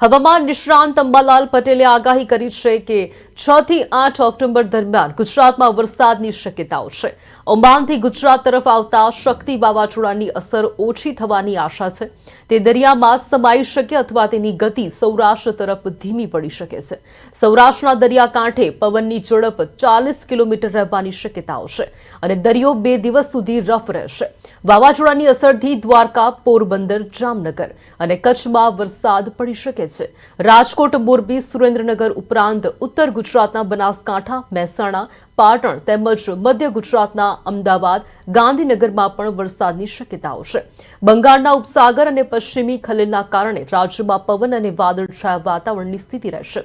હવામાન નિષ્ણાંત અંબાલાલ પટેલે આગાહી કરી છે કે છ થી આઠ ઓક્ટોબર દરમિયાન ગુજરાતમાં વરસાદની શક્યતાઓ છે. ઓમાનથી ગુજરાત તરફ આવતા શક્તિ વાવાઝોડાની અસર ઓછી થવાની આશા છે. તે દરિયામાં સમાઈ શકે અથવા તેની ગતિ સૌરાષ્ટ્ર તરફ ધીમી પડી શકે છે. સૌરાષ્ટ્રના દરિયાકાંઠે પવનની ઝડપ ચાલીસ કિલોમીટર રહેવાની શક્યતાઓ છે અને દરિયો બે દિવસ સુધી રફ રહેશે. વાવાઝોડાની અસરથી દ્વારકા, પોરબંદર, જામનગર અને કચ્છમાં વરસાદ પડી શકે છે. રાજકોટ, મોરબી, સુરેન્દ્રનગર ઉપરાંત ઉત્તર ગુજરાતના બનાસકાંઠા, મહેસાણા, પાટણ તેમજ મધ્ય ગુજરાતના અમદાવાદ, ગાંધીનગરમાં પણ વરસાદની શક્યતાઓ છે. બંગાળના ઉપસાગર અને પશ્ચિમી ખલેલના કારણે રાજ્યમાં પવન અને વાદળછાયા વાતાવરણની સ્થિતિ રહેશે.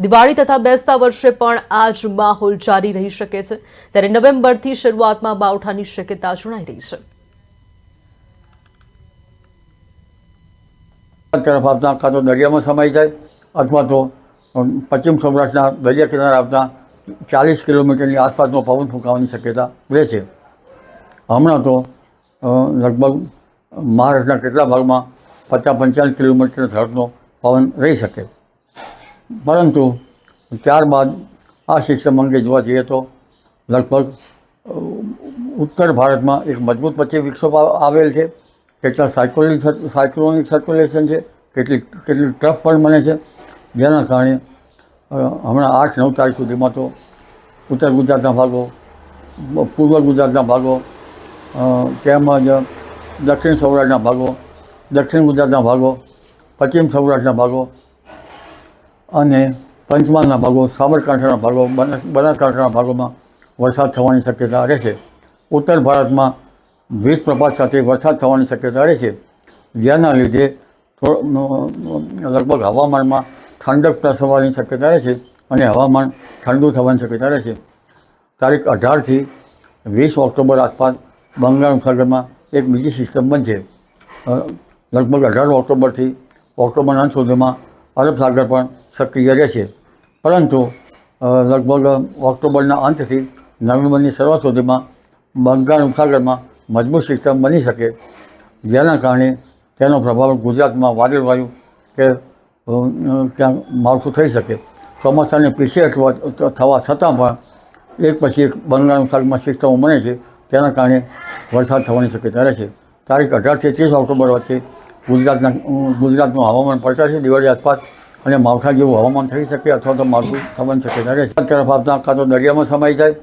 દિવાળી તથા બેસતા વર્ષે પણ આ માહોલ જારી રહી શકે છે. ત્યારે નવેમ્બરથી શરૂઆતમાં માવઠાની શક્યતા જણાઈ રહી છે. તરફ આપતા કાં તો દરિયામાં સમાઈ જાય, અથવા તો પશ્ચિમ સૌરાષ્ટ્રના દરિયા કિનારે આવતા ચાલીસ કિલોમીટરની આસપાસનો પવન ફૂંકાવાની શક્યતા રહે છે. હમણાં તો લગભગ મહારાષ્ટ્રના કેટલા ભાગમાં પચાસ પંચાવન કિલોમીટર ઝડપનો પવન રહી શકે. પરંતુ ત્યારબાદ આ સિસ્ટમ અંગે જોવા જઈએ તો લગભગ ઉત્તર ભારતમાં એક મજબૂત પછી વિક્ષોભ આવેલ છે. કેટલા સાયકોલિક સાયક્લોનિક સર્ક્યુલેશન છે, કેટલી કેટલી ટ્રફ પણ બને છે. જેના કારણે હમણાં આઠ નવ તારીખ સુધીમાં તો ઉત્તર ગુજરાતના ભાગો, પૂર્વ ગુજરાતના ભાગો તેમજ દક્ષિણ સૌરાષ્ટ્રના ભાગો, દક્ષિણ ગુજરાતના ભાગો, પશ્ચિમ સૌરાષ્ટ્રના ભાગો અને પંચમહાલના ભાગો, સાબરકાંઠાના ભાગો બનાસ બનાસકાંઠાના ભાગોમાં વરસાદ થવાની શક્યતા રહેશે ઉત્તર ભારતમાં વીજ પ્રપાત સાથે વરસાદ થવાની શક્યતા રહેશે જેના લીધે લગભગ હવામાનમાં ઠંડક થવાની શક્યતા રહેશે અને હવામાન ઠંડુ થવાની શક્યતા રહેશે. તારીખ અઢારથી વીસ ઓક્ટોબર આસપાસ બંગાળ ઉપસાગરમાં એક બીજી સિસ્ટમ બનશે. લગભગ અઢાર ઓક્ટોબરથી ઓક્ટોબરના અંત સુધીમાં અરબ સાગર પણ સક્રિય રહેશે. પરંતુ લગભગ ઓક્ટોબરના અંતથી નવેમ્બરની શરૂઆત સુધીમાં બંગાળ ઉપસાગરમાં મજબૂત સિસ્ટમ બની શકે. જેના કારણે તેનો પ્રભાવ ગુજરાતમાં વાદળવાયુ કે અ, માળખું થઈ શકે. ચોમાસાને પીછે અથવા થવા છતાં પણ એક પછી એક બંગાળનું શાકમાં સિસ્ટમો બને છે. તેના કારણે વરસાદ થવાની શક્યતા રહેશે તારીખ અઢારથી ત્રીસ ઓક્ટોબર વચ્ચે ગુજરાતના ગુજરાતનું હવામાન પલટાશે દિવાળી આસપાસ અને માવઠા જેવું હવામાન થઈ શકે અથવા તો માવઠું થવાની શક્યતા રહેશે તરફ આપતા કાં તો દરિયામાં સમાઈ જાય.